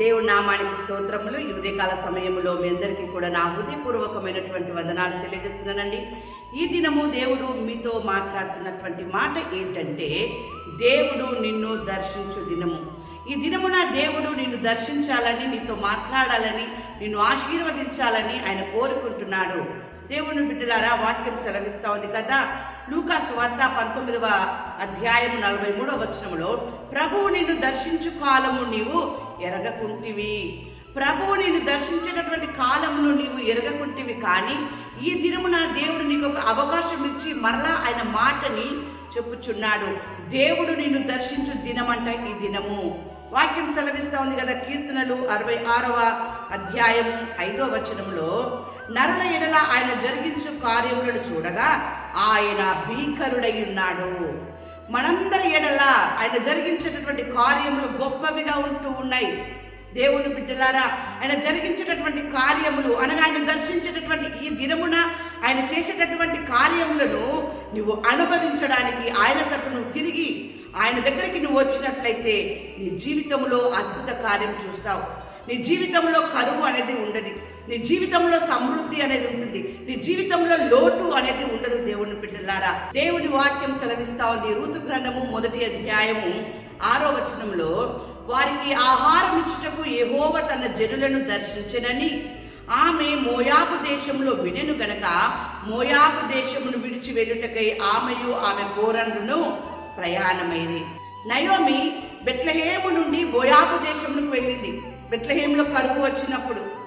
దేవుడి నామానికి స్తోత్రములు. ఈ ఉదయకాల సమయంలో మీ అందరికీ కూడా నా హృదయపూర్వకమైనటువంటి వందనాలు తెలియజేస్తున్నానండి. ఈ దినము దేవుడు మీతో మాట్లాడుతున్నటువంటి మాట ఏంటంటే దేవుడు నిన్ను దర్శించు దినము. ఈ దినమున దేవుడు నిన్ను దర్శించాలని నీతో మాట్లాడాలని నిన్ను ఆశీర్వదించాలని ఆయన కోరుకుంటున్నాడు. దేవుని బిడ్డలారా వాక్యం సెలవిస్తా ఉంది కదా. లూకా సువార్త పంతొమ్మిదవ అధ్యాయం నలభై మూడవ వచనంలో ప్రభువు నిన్ను దర్శించు కాలము నీవు ఎరగకుంటివి. ప్రభువు నిన్ను దర్శించేటటువంటి కాలమును నీవు ఎరగకుంటివి కానీ ఈ దినమున దేవుడు నీకు ఒక అవకాశం ఇచ్చి మరలా ఆయన మాటని చెప్పుచున్నాడు. దేవుడు నిన్ను దర్శించు దినమంట ఈ దినము. వాక్యం సెలవిస్తా ఉంది కదా కీర్తనలు అరవై ఆరవ అధ్యాయం ఐదో వచనంలో నరుల ఎడల ఆయన జరిగించు కార్యములను చూడగా ఆయన భీకరుడై ఉన్నాడు మనందరి ఎడల ఆయన జరిగించేటటువంటి కార్యములు గొప్పవిగా ఉంటూ ఉన్నాయి. దేవుని బిడ్డలారా ఆయన జరిగించేటటువంటి కార్యములు అనగా ఆయన దర్శించేటటువంటి ఈ దినమున ఆయన చేసేటటువంటి కార్యములను నువ్వు అనుభవించడానికి ఆయన తట్టు నువ్వు తిరిగి ఆయన దగ్గరికి నువ్వు వచ్చినట్లయితే నీ జీవితంలో అద్భుత కార్యం చూస్తావు. నీ జీవితంలో కరువు అనేది ఉండదు. నీ జీవితంలో సమృద్ధి అనేది ఉంటుంది. నీ జీవితంలో లోటు అనేది ఉండదు దేవుని బిడ్డలారా. దేవుని వాక్యం సెలవిస్తా ఉంది. ఋతు గ్రంథము మొదటి అధ్యాయము ఆరో వచనంలో వారికి ఆహారం ఇచ్చుటకు ఎహోవ తన జనులను దర్శించనని. ఆమె మోయాబు దేశంలో వినెను గనక మోయాబు దేశమును విడిచి వెళ్ళుటకై ఆమెయు ఆమె పోరన్లను ప్రయాణమైంది నయోమి బెట్లహేము నుండి మోయాబు దేశమునకు వెళ్ళింది. బెట్లహేములో కరువు వచ్చినప్పుడు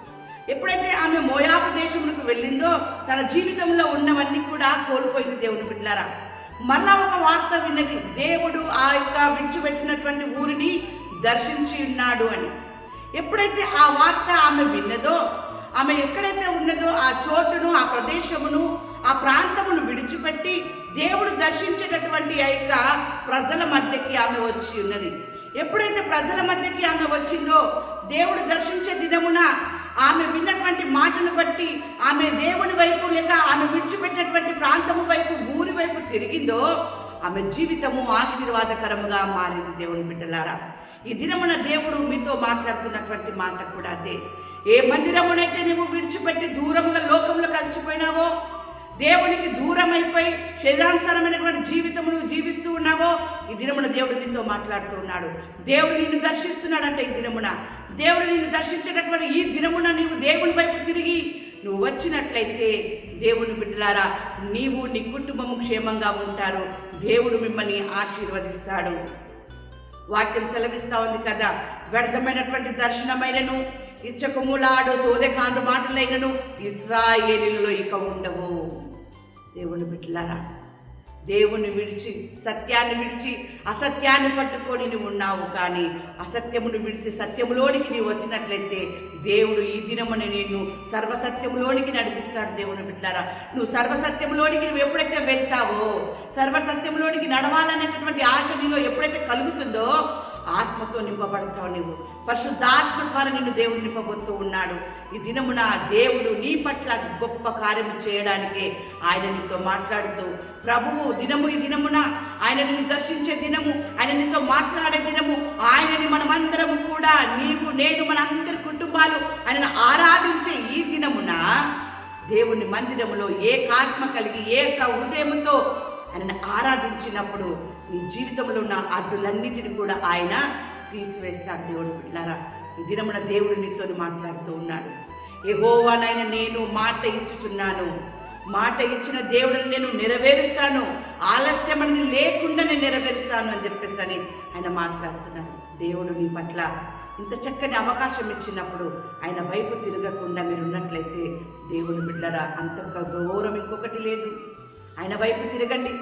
ఎప్పుడైతే ఆమె మోయాబు దేశమునకు వెళ్ళిందో తన జీవితంలో ఉన్నవన్నీ కూడా కోల్పోయింది దేవుని బిడ్డారా. మరలా ఒక వార్త విన్నది దేవుడు ఆ యొక్క విడిచిపెట్టినటువంటి ఊరిని దర్శించి ఉన్నాడు అని. ఎప్పుడైతే ఆ వార్త ఆమె విన్నదో ఆమె ఎక్కడైతే ఉన్నదో ఆ చోటును ఆ ప్రదేశమును ఆ ప్రాంతమును విడిచిపెట్టి దేవుడు దర్శించేటటువంటి ఆ యొక్క ప్రజల మధ్యకి ఆమె వచ్చి ఉన్నది. ఎప్పుడైతే ప్రజల మధ్యకి ఆమె వచ్చిందో దేవుడు దర్శించే దినమున ఆమె విన్నటువంటి మాటను బట్టి ఆమె దేవుని వైపు లేక ఆమె విడిచిపెట్టినటువంటి ప్రాంతము వైపు ఊరి వైపు తిరిగిందో ఆమె జీవితము ఆశీర్వాదకరముగా మారింది దేవుని బిడ్డలారా. ఈ దినమున దేవుడు మీతో మాట్లాడుతున్నటువంటి మాట కూడా అదే. ఏ మందిరమునైతే నువ్వు విడిచిపెట్టి దూరముగా లోకంలో కలిసిపోయినావో దేవునికి దూరం అయిపోయి శరీరానుసారమైనటువంటి జీవితము నువ్వు జీవిస్తూ ఉన్నావో ఈ దినమున దేవుడు నీతో మాట్లాడుతూ ఉన్నాడు దేవుడు నిన్ను దర్శిస్తున్నాడంటే ఈ దినమున. దేవుడు నిన్ను దర్శించేటటువంటి ఈ దినమున నీవు దేవుని వైపు తిరిగి నువ్వు వచ్చినట్లయితే దేవుని బిడ్డలారా నీవు నీ కుటుంబము క్షేమంగా ఉంటారు. దేవుడు మిమ్మల్ని ఆశీర్వదిస్తాడు. వాక్యం సెలవిస్తా ఉంది కదా. వ్యర్థమైనటువంటి దర్శనమైనను ఇచ్చకములాడు సోదెకాండు మాటలైనను ఇస్రాయేలీలో ఇక ఉండవు. దేవుని బిడ్డలారా దేవుని విడిచి సత్యాన్ని విడిచి అసత్యాన్ని పట్టుకొని నువ్వు ఉన్నావు కానీ అసత్యమును విడిచి సత్యములోనికి నీవు వచ్చినట్లయితే దేవుడు ఈ దినమున నిన్ను సర్వసత్యములోనికి నడిపిస్తాడు దేవుని బిడ్డారా నువ్వు సర్వసత్యములోనికి నువ్వు ఎప్పుడైతే వెళ్తావో సర్వసత్యంలోనికి నడవాలనేటటువంటి ఆశ నీలో ఎప్పుడైతే కలుగుతుందో ఆత్మతో నింపబడతావు నువ్వు పరిశుద్ధాత్మ ద్వారా నిన్ను దేవుడు నింపబోతూ ఉన్నాడు. ఈ దినమున దేవుడు నీ పట్ల గొప్ప కార్యము చేయడానికే ఆయన నీతో మాట్లాడుతూ ప్రభువు దినము ఈ దినమున ఆయన నిన్ను దర్శించే దినము ఆయన నీతో మాట్లాడే దినము ఆయనని మనమందరము కూడా నీవు నేను మన అందరి కుటుంబాలు ఆయనను ఆరాధించే ఈ దినమున దేవుని మందిరములో ఏకాత్మ కలిగి ఏక హృదయముతో ఆయనను ఆరాధించినప్పుడు నీ జీవితంలో ఉన్న అడ్డులన్నిటిని కూడా ఆయన తీసివేస్తాడు దేవుడు బిడ్డారా ఈ దినమున దేవుడు నీతో మాట్లాడుతూ ఉన్నాడు. యెహోవానైన నేను మాట ఇచ్చుచున్నాను. మాట ఇచ్చిన దేవుడిని నేను నెరవేరుస్తాను. ఆలస్యం అనేది లేకుండా నేను నెరవేరుస్తాను అని చెప్పేసి అని ఆయన మాట్లాడుతున్నాను దేవుడు నీ పట్ల ఇంత చక్కని అవకాశం ఇచ్చినప్పుడు ఆయన వైపు తిరగకుండా మీరు ఉన్నట్లయితే దేవుడు బిడ్డరా అంత గౌరవం ఇంకొకటి లేదు. ఆయన వైపు తిరగండి.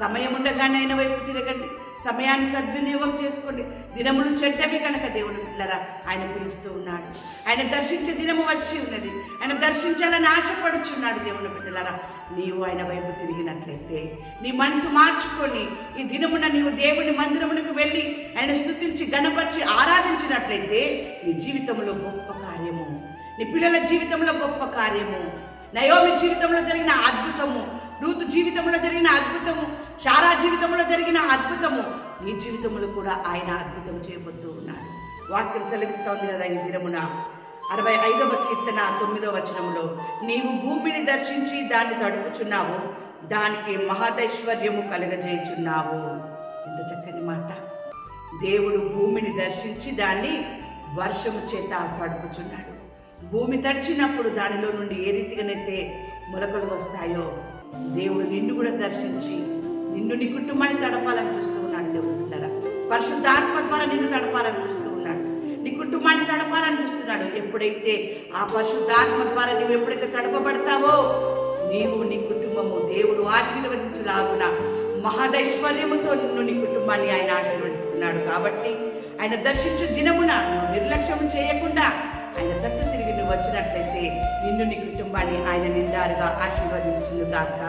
సమయం ఉండగానే ఆయన వైపు తిరగండి. సమయాన్ని సద్వినియోగం చేసుకోండి. దినములు చెడ్డవి కనుక దేవుడు పిల్లరా ఆయన పిలుస్తూ ఉన్నాడు. ఆయన దర్శించే దినము వచ్చి ఉన్నది. ఆయన దర్శించాలని ఆశపడుచున్నాడు దేవుని బిడ్డలారా నీవు ఆయన వైపు తిరిగినట్లయితే నీ మనసు మార్చుకొని ఈ దినమున నీవు దేవుని మందిరమునకు వెళ్ళి ఆయన స్థుతించి గణపరిచి ఆరాధించినట్లయితే నీ జీవితంలో గొప్ప కార్యము. నీ పిల్లల జీవితంలో గొప్ప కార్యము. నయోమి జీవితంలో జరిగిన అద్భుతము. రూతు జీవితంలో జరిగిన అద్భుతము శారా జీవితంలో జరిగిన అద్భుతము నీ జీవితంలో కూడా ఆయన అద్భుతం చేయబోతూ ఉన్నాడు. వాక్యం సెలవిస్తోంది కదా ఈ దినమున. అరవై ఐదవ కీర్తన తొమ్మిదవ వచనంలో నీవు భూమిని దర్శించి దాన్ని తడుపుచున్నావు దానికి మహదైశ్వర్యము కలగజేయుచున్నావు. ఎంత చక్కని మాట. దేవుడు భూమిని దర్శించి దాన్ని వర్షము చేత తడుపుచున్నాడు. భూమి తడిచినప్పుడు దానిలో నుండి ఏ రీతిగానైతే మొలకలు వస్తాయో దేవుడు నిన్ను కూడా దర్శించి నిన్ను నీ కుటుంబాన్ని తడపాలని చూస్తూ ఉన్నాడు దేవుడు పిల్లరా పరిశుద్ధాత్మ ద్వారా నిన్ను తడపాలని చూస్తూ ఉన్నాడు. నీ కుటుంబాన్ని తడపాలని చూస్తున్నాడు. ఎప్పుడైతే ఆ పరిశుద్ధాత్మ ద్వారా నువ్వు ఎప్పుడైతే తడపబడతావో నీవు నీ కుటుంబము దేవుడు ఆశీర్వదించలాగున మహదైశ్వర్యముతో నిన్ను నీ కుటుంబాన్ని ఆయన ఆశీర్వదిస్తున్నాడు. కాబట్టి ఆయన దర్శించు దినమున నువ్వు నిర్లక్ష్యం చేయకుండా ఆయన చక్క తిరిగి నువ్వు వచ్చినట్లయితే నిన్ను నీ కుటుంబాన్ని ఆయన నిండారుగా ఆశీర్వదించును కాక